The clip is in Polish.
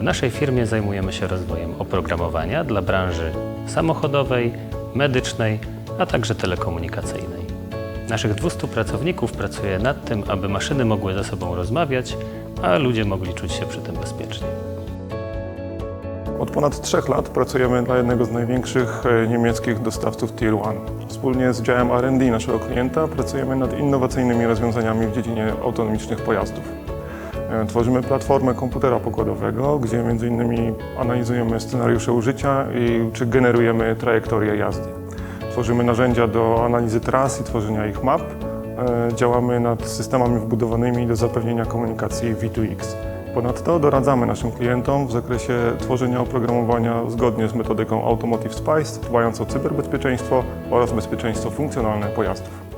W naszej firmie zajmujemy się rozwojem oprogramowania dla branży samochodowej, medycznej, a także telekomunikacyjnej. Naszych 200 pracowników pracuje nad tym, aby maszyny mogły ze sobą rozmawiać, a ludzie mogli czuć się przy tym bezpiecznie. Od ponad trzech lat pracujemy dla jednego z największych e, niemieckich dostawców Tier 1. Wspólnie z działem R&D naszego klienta pracujemy nad innowacyjnymi rozwiązaniami w dziedzinie autonomicznych pojazdów. E, Tworzymy platformę komputera pokładowego, gdzie m.in. analizujemy scenariusze użycia i czy generujemy trajektorię jazdy. Tworzymy narzędzia do analizy tras i tworzenia ich map. E, Działamy nad systemami wbudowanymi do zapewnienia komunikacji V2X. Ponadto doradzamy naszym klientom w zakresie tworzenia oprogramowania zgodnie z metodyką Automotive Spice, dbając o cyberbezpieczeństwo oraz bezpieczeństwo funkcjonalne pojazdów.